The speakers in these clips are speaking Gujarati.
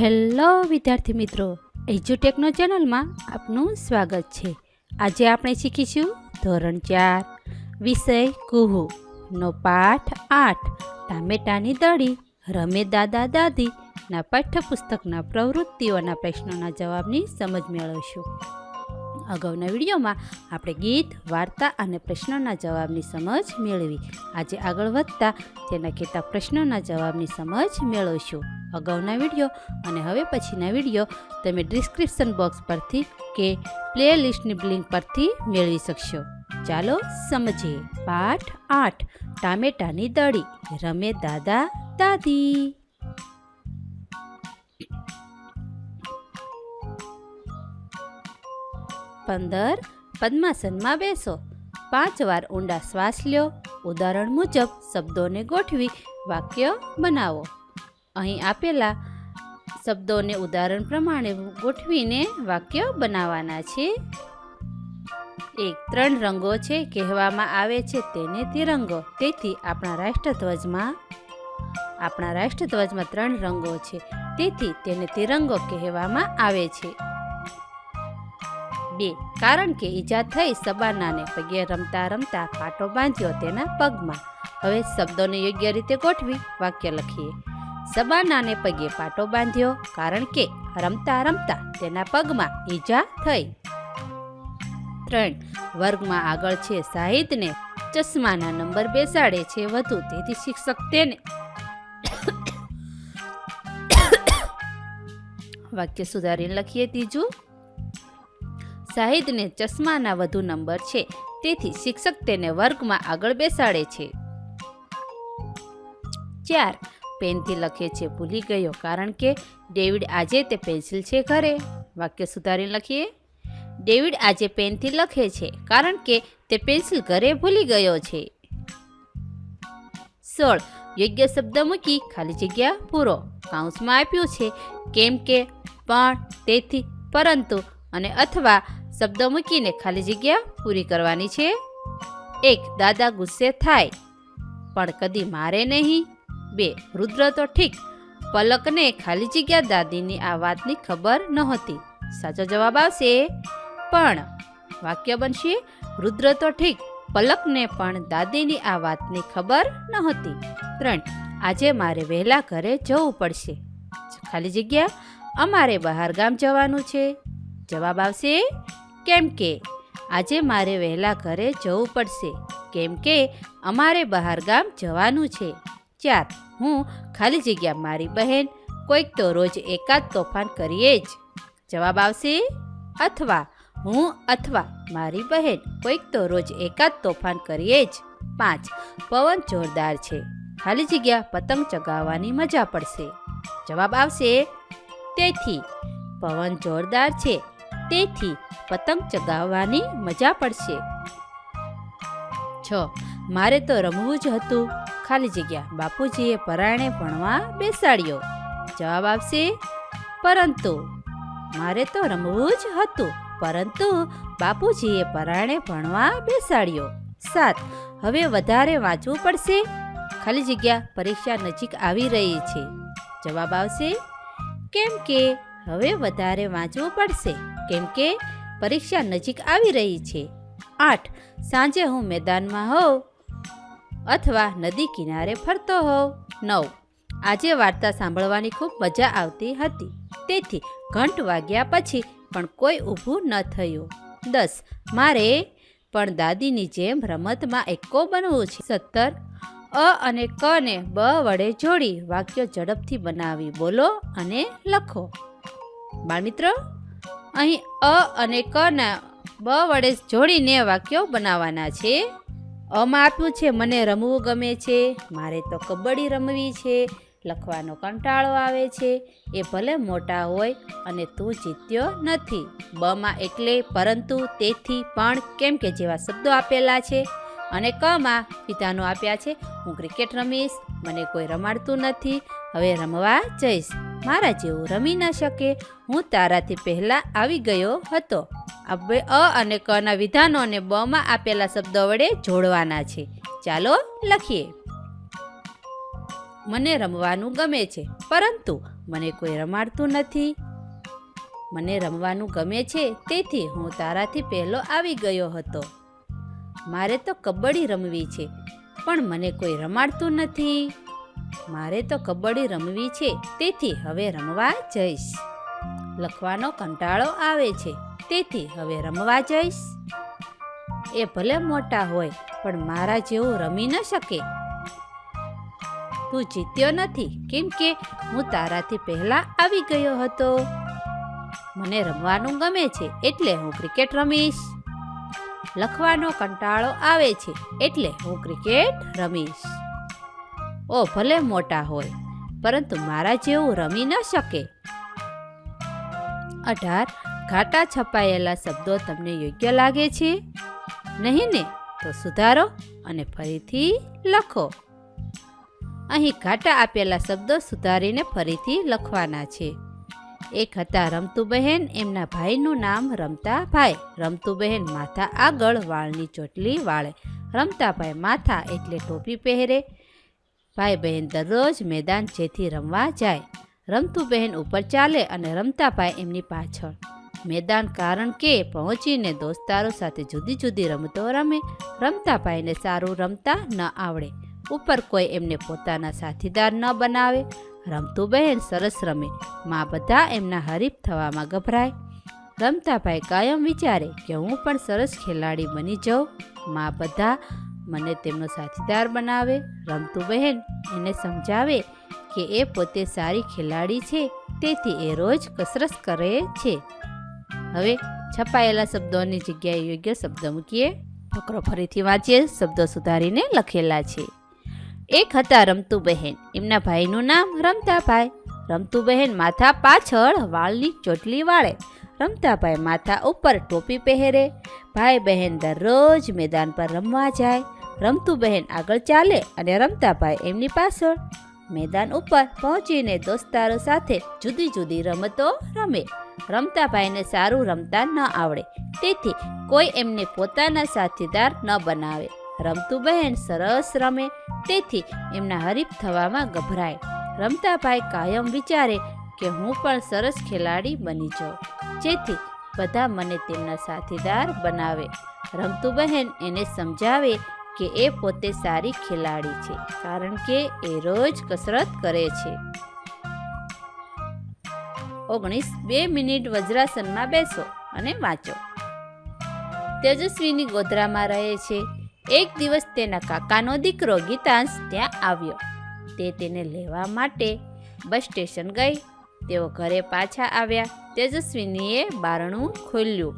હેલો વિદ્યાર્થી મિત્રો એજ્યુટેકનો ચેનલમાં આપનું સ્વાગત છે. આજે આપણે શીખીશું ધોરણ ચાર, વિષય કુહુ. નો પાઠ આઠ, ટામેટાની દળી, રમે દાદા દાદીના પાઠ્યપુસ્તકના પ્રવૃત્તિઓના પ્રશ્નોના જવાબની સમજ મેળવશું. અગાઉના વિડીયોમાં આપણે ગીત, વાર્તા અને પ્રશ્નોના જવાબની સમજ મેળવી. આજે આગળ વધતા તેના કેટલાક પ્રશ્નોના જવાબની સમજ મેળવશું. અગાઉના વીડિયો અને હવે પછીના વીડિયો તમે ડિસ્ક્રિપ્શન બોક્સ પરથી કે પ્લે લિસ્ટની લિંક પરથી મેળવી શકશો. ચાલો સમજીએ. પાઠ આઠ. ટામેટાની દળી. રમે દાદા, દાદી. પંદર, પદ્માસનમાં બેસો. પાંચ વાર ઊંડા શ્વાસ લ્યો. ઉદાહરણ મુજબ, શબ્દોને ગોઠવી, વાક્ય બનાવો. અહીં આપેલા શબ્દોને ઉદાહરણ પ્રમાણે ગોઠવીને વાક્ય બનાવવાના છે. એક, ત્રણ રંગો છે, કહેવામાં આવે છે તેને તિરંગો. તેથી આપણા રાષ્ટ્રધ્વજમાં આપણા રાષ્ટ્રધ્વજમાં ત્રણ રંગો છે. તેથી તેને તિરંગો કહેવામાં આવે છે. બે, કારણ કે ઈજા થઈ સબાનાને પગે રમતા રમતા પાટો બાંધ્યો તેના પગમાં. હવે શબ્દોને યોગ્ય રીતે ગોઠવી વાક્ય લખીએ. સબાનાને પગે પાટો બાંધ્યો, કારણ કે રમતા રમતા તેના પગમાં ઈજા થઈ. ત્રણ, વર્ગમાં આગળ છે સાહિદને, ચશ્માના નંબર બેસાડે છે વધુ, તેથી શિક્ષક તેને વાક્ય સુધારીને લખીએ. ત્રીજું શાહિદને ચશ્માના વધુ નંબર છે. તેથી શિક્ષક તેને વર્ગમાં આગળ બેસાડે છે. ચાર, પેનથી લખે છે, ભૂલી ગયો. કારણ કે ડેવિડ આજે તે પેન્સિલ છે ઘરે. વાક્ય સુધારીને લખીએ. ડેવિડ આજે પેનથી લખે છે, કારણ કે તે પેન્સિલ ઘરે ભૂલી ગયો છે. સોળ, યોગ્ય શબ્દ મૂકી, ખાલી જગ્યા પૂરો. કાઉન્સમાં આપ્યું છે, કેમ કે, પણ, તેથી, પરંતુ, અને અથવા શબ્દ મૂકીને ખાલી જગ્યા પૂરી કરવાની છે. એક, દાદા ગુસ્સે થાય, પણ કદી મારે નહીં. બે, રુદ્ર તો ઠીક, પલકને ખાલી જગ્યા દાદીની આ વાતની ખબર નહોતી. સાચો જવાબ આવશે. પણ વાક્ય બનશે, રુદ્ર તો ઠીક, પલકને પણ દાદીની આ વાતની ખબર નહોતી. ત્રણ, આજે મારે વહેલા ઘરે જવું પડશે. ખાલી જગ્યા, અમારે બહાર ગામ જવાનું છે. જવાબ આવશે. કેમ કે આજે મારે વહેલા ઘરે જવું પડશે. કેમ કે અમારે બહાર ગામ જવાનું છે. ચાર હું ખાલી જગ્યા મારી બહેન, કોઈક તો રોજ એકાદ તોફાન કરીએ જ. જવાબ આવશે, અથવા, હું અથવા મારી બહેન, કોઈક તો રોજ એકાદ તોફાન કરીએ જ. પાંચ, પવન જોરદાર છે. ખાલી જગ્યા પતંગ ચગાવવાની મજા પડશે. જવાબ આવશે, તેથી, પવન જોરદાર છે. તેથી પતંગ ચગાવવાની મજા પડશે. છ. મારે તો રમવું જ હતું. ખાલી જગ્યા. બાપુજીએ પરાણે ભણવા બેસાડ્યો. જવાબ આવશે પરંતુ મારે તો રમવું જ હતું. પરંતુ બાપુજીએ પરાણે ભણવા બેસાડ્યો. સાત. હવે વધારે વાંચવું પડશે. ખાલી જગ્યા. પરીક્ષા નજીક આવી રહી છે. જવાબ આવશે, કેમ કે હવે વધારે વાંચવું પડશે. કેમ કે પરીક્ષા નજીક આવી રહી છે. આઠ, સાંજે હું મેદાનમાં હોઉં અથવા નદી કિનારે ફરતો હોઉં. નવ, આજે વાર્તા સાંભળવાની ખૂબ મજા આવતી હતી. તેથી ઘંટ વાગ્યા પછી પણ કોઈ ઊભું ન થયું. દસ, મારે પણ દાદીની જેમ રમતમાં એકો બનવું છે. સત્તર, અ અને ક ને બ વડે જોડી વાક્યો ઝડપથી બનાવી બોલો અને લખો. બાળમિત્ર અહીં અ અને ક ના બ વડે જોડીને વાક્યો બનાવવાના છે. અમાં આપ્યું છે, મને રમવું ગમે છે, મારે તો કબડ્ડી રમવી છે, લખવાનો કંટાળો આવે છે, એ ભલે મોટા હોય અને તું જીત્યો નથી. બમાં એટલે પરંતુ તેથી પણ કેમ કે જેવા શબ્દો આપેલા છે અને કમાં પિતાનો આપ્યા છે, હું ક્રિકેટ રમીશ, મને કોઈ રમાડતું નથી હવે રમવા જઈશ. મારા જેવું રમી ન શકે. હું તારાથી પહેલાં આવી ગયો હતો. આ અ અને કના વિધાનોને બમાં આપેલા શબ્દો વડે જોડવાના છે. ચાલો લખીએ. મને રમવાનું ગમે છે, પરંતુ મને કોઈ રમાડતું નથી. મને રમવાનું ગમે છે, તેથી હું તારાથી પહેલો આવી ગયો હતો. મારે તો કબડ્ડી રમવી છે, પણ મને કોઈ રમાડતું નથી. મારે તો કબડ્ડી રમવી છે, તેથી હવે રમવા જઈશ. લખવાનો કંટાળો આવે છે, તેથી હવે રમવા જઈશ. એ ભલે મોટા હોય, પણ મારા જેવું રમી ન શકે. તું જીત્યો નથી, કેમ કે હું તારાથી પહેલા આવી ગયો હતો. મને રમવાનું ગમે છે, એટલે હું ક્રિકેટ રમીશ. લખવાનો કંટાળો આવે છે, એટલે હું ક્રિકેટ રમીશ. ઓ, ભલે મોટા હોય, પરંતુ મારા જેવું રમી ન શકે. અઢાર, ઘાટા છપાયેલા શબ્દો તમને યોગ્ય લાગે છે? નહીં ને? તો સુધારો અને ફરીથી લખો. અહીં ઘાટા આપેલા શબ્દો સુધારીને ફરીથી લખવાના છે. એક હતા રમતું બહેન એમના ભાઈનું નામ રમતા ભાઈ. રમતું બહેન માથા આગળ, વાળની ચોટલી વાળે. રમતા ભાઈ માથા એટલે ટોપી પહેરે. ભાઈ બહેન દરરોજ મેદાન જેથી રમવા જાય. રમતું બહેન ઉપર ચાલે અને રમતા ભાઈ એમની પાછળ. મેદાન કારણ કે પહોંચીને દોસ્તારો સાથે જુદી જુદી રમતો રમે. રમતા ભાઈને સારું રમતા ન આવડે. ઉપર કોઈ એમને પોતાના સાથીદાર ન બનાવે. રમતું બહેન સરસ રમે. માં બધા એમના હરીફ થવામાં ગભરાય. રમતા ભાઈ કાયમ વિચારે કે હું પણ સરસ ખેલાડી બની જાઉં. માં બધા મને તેમનો સાથીદાર બનાવે, રમતું બહેન એને સમજાવે કે એ પોતે સારી ખેલાડી છે, તેથી એ રોજ કસરત કરે છે. હવે છપાયેલા શબ્દોની જગ્યાએ યોગ્ય શબ્દ મૂકીએ. ફકરો ફરીથી વાંચીએ, શબ્દો સુધારીને લખેલા છે. એક હતા રમતું બહેન. એમના ભાઈનું નામ રમતા ભાઈ રમતું બહેન માથા પાછળ વાળની ચોટલી વાળે. રમતાભાઈ માથા ઉપર ટોપી પહેરે. ભાઈ બહેન દરરોજ મેદાન પર રમવા જાય. રમતું બહેન આગળ ચાલે અને રમતાભાઈ એમની પાછળ. મેદાન ઉપર પહોંચીને દોસ્તારો સાથે જુદી જુદી રમતો રમે. રમતાભાઈને સારું રમતા ન આવડે. તેથી કોઈ એમને પોતાના સાથીદાર ન બનાવે. રમતું બહેન સરસ રમે. તેથી એમના હરીફ થવામાં ગભરાય. રમતાભાઈ કાયમ વિચારે કે હું પણ સરસ ખેલાડી બની જાઉં. જેથી બધા મને તેમના સાથીદાર બનાવે. રમતું બહેન એને સમજાવે કે એ પોતે સારી ખેલાડી છે, કારણ કે એ રોજ કસરત કરે છે. ઓગણીસ બે મિનિટ વજ્રાસનમાં બેસો અને વાંચો. તેજસ્વીની ગોધરામાં રહે છે. એક દિવસ તેના કાકાનો દીકરો ગીતાંશ ત્યાં આવ્યો. તે તેને લેવા માટે બસ સ્ટેશન ગઈ. તેઓ ઘરે પાછા આવ્યા. તેજસ્વીનીએ બારણું ખોલ્યું.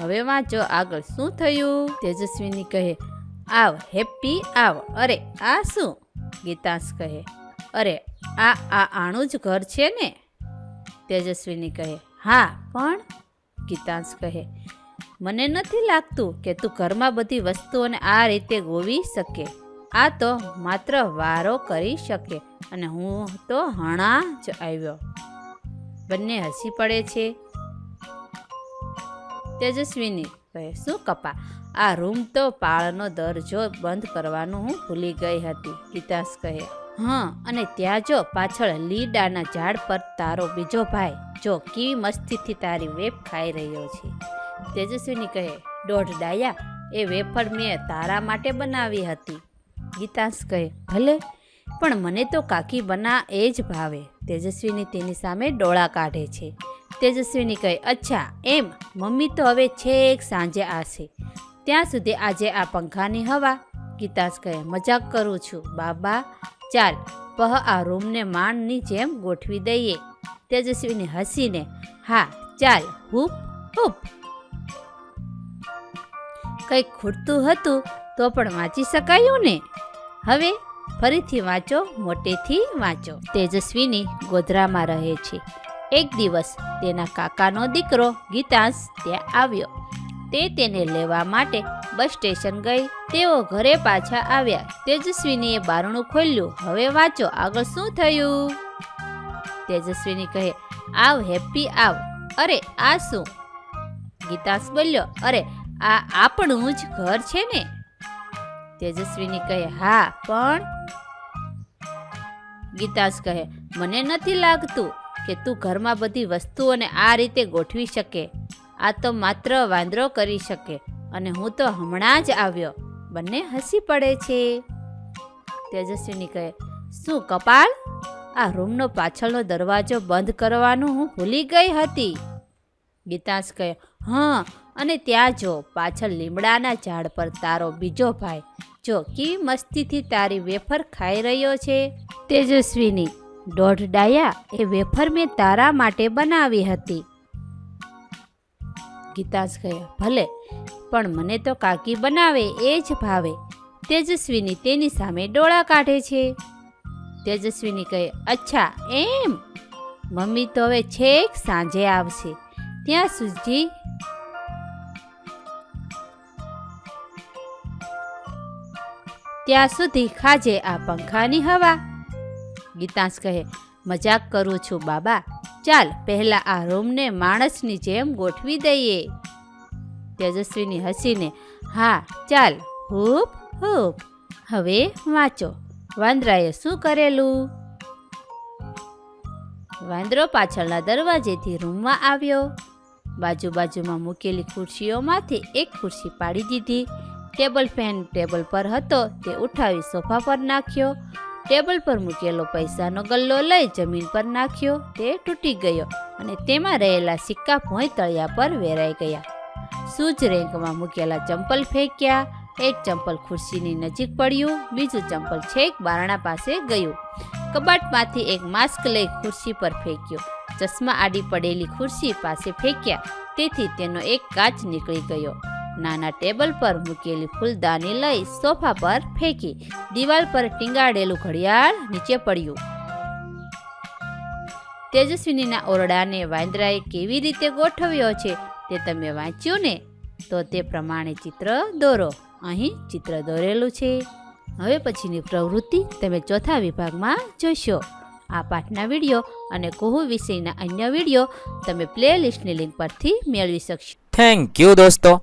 હવે વાંચો આગળ શું થયું? તેજસ્વીની કહે આવ હેપી આવ. અરે, આ શું? ગીતાંશ કહે. અરે, આ આ આણું જ ઘર છે ને? તેજસ્વીની કહે. હા, પણ? ગીતાંશ કહે. મને નથી લાગતું કે તું ઘરમાં બધી વસ્તુઓને આ રીતે ગોવી શકે. આ તો માત્ર વારો કરી શકે અને હું તો હણા જ આવ્યો. બંને હસી પડે છે. તેજસ્વીની કહે શું કપા? આ રૂમ તો પાળનો દરજો બંધ કરવાનું હું ભૂલી ગઈ હતી ગીતાંશ કહે. હા, અને ત્યાં જો પાછળ લીડાના ઝાડ પર તારો બીજો ભાઈ, જો કેવી મસ્તીથી તારી વેપ ખાઈ રહ્યો છે. તેજસ્વીની કહે, દોઢ ડાયા, એ વેફર મેં તારા માટે બનાવી હતી. ગીતાંશ કહે, ભલે, પણ મને તો કાકી બના એ જ ભાવે. તેજસ્વીની તેની સામે ડોળા કાઢે છે. તેજસ્વીની કહે અચ્છા, એમ? મમ્મી તો હવે છેક સાંજે આવશે. ત્યાં સુધી આજે આ પંખાની હવા. ગીતાંશ કહે, મજાક કરું છું. બાબા, ચાલ, પહ આ રૂમને માણની જેમ ગોઠવી દઈએ. તેજસ્વીને હસીને, હા, ચાલ, હૂપ હૂપ. કંઈક ખૂટતું હતું તો પણ વાંચી શકાયું ને? હવે ફરીથી વાંચો, મોટેથી વાંચો. તેજસ્વીની ગોધરામાં રહે છે. એક દિવસ તેના કાકાનો દીકરો ગીતાંશ ત્યાં આવ્યો. તે તેને લેવા માટે બસ સ્ટેશન ગઈ. તેઓ ઘરે પાછા આવ્યા. તેજસ્વીનીએ બારણું ખોલ્યું. હવે વાંચો, આગળ શું થયું? તેજસ્વીની કહે, આવ હેપી આવ. અરે, આ શું? ગીતાશ બોલ્યો, અરે, આ આપણું જ ઘર છે ને. તેજસ્વીની કહે, હા, પણ. ગીતાંશ કહે, મને નથી લાગતું. કે તું ઘરમાં બધી વસ્તુઓને આ રીતે ગોઠવી શકે. આ તો માત્ર વાંદરો કરી શકે અને હું તો હમણાં જ આવ્યો. બંને હસી પડે છે. તેજસ્વીની કહે, શું કપાળ આ રૂમનો પાછળનો દરવાજો બંધ કરવાનું હું ભૂલી ગઈ હતી. ગીતાશ કહે, હા, અને ત્યાં જો, પાછળ લીમડાના ઝાડ પર તારો બીજો ભાઈ, જો કી મસ્તીથી તારી વેફર ખાઈ રહ્યો છે. તેજસ્વીની દોઢ ડાયા એ વેફર મેં તારા માટે બનાવી હતી. ગીતાસ ગયા ભલે, પણ મને તો કાકી બનાવે એ જ ભાવે. તેજસ્વીની તેની સામે ડોળા કાઢે છે. તેજસ્વીની કહે, અચ્છા, એમ? મમ્મી તો હવે છેક સાંજે આવશે. ત્યાં સુધી ત્યાં સુધી ખાજે આ પંખાની હવા. ગીતાંશ કહે, મજાક કરું છું, બાબા. ચાલ, પહેલાં આ રૂમને માણસની જેમ ગોઠવી દઈએ. તેજસ્વીની હસીને, હા, ચાલ, હૂપ હૂપ. હવે વાંચો. વાંદરાએ શું કરેલું? વાંદરો પાછળના દરવાજેથી રૂમમાં આવ્યો. બાજુ બાજુમાં મૂકેલી ખુરશીઓમાંથી એક ખુરશી પાડી દીધી. ટેબલ ફેન ટેબલ પર હતો, તે ઉઠાવી સોફા પર નાખ્યો. ટેબલ પર મૂકેલો પૈસાનો ગલ્લો લઈ જમીન પર નાખ્યો. તે તૂટી ગયો અને તેમાં રહેલા સિક્કા ભોંય તળિયા પર વેરાઈ ગયા. સૂજ રેન્કમાં મૂકેલા ચંપલ ફેંક્યા. એક ચંપલ ખુરશીની નજીક પડ્યું. બીજું ચંપલ છેક બારણા પાસે ગયું. કબાટમાંથી એક માસ્ક લઈ ખુરશી પર ફેંક્યો. ચશ્મા આડી પડેલી ખુરશી પાસે ફેંક્યા. તેથી તેનો એક કાચ નીકળી ગયો. નાના ટેબલ પર મૂકેલી ફૂલદાની લઈ સોફા પર ફેંકી દિવાલ પર ટીંગાડેલું ઘડિયાળ નીચે પડ્યું. તેજસ્વીનીના ઓરડાને વાંદરાએ કેવી રીતે ગોઠવ્યો છે તે તમે વાંચ્યું ને? તો તે પ્રમાણે ચિત્ર દોરો. અહીં ચિત્ર દોરેલું છે. હવે પછીની પ્રવૃત્તિ તમે ચોથા વિભાગમાં જોશો. આ પાઠના વીડિયો અને કોહુ વિષયના અન્ય વીડિયો તમે પ્લેલિસ્ટની લિંક પરથી મેળવી શકશો. થેન્ક યુ દોસ્તો.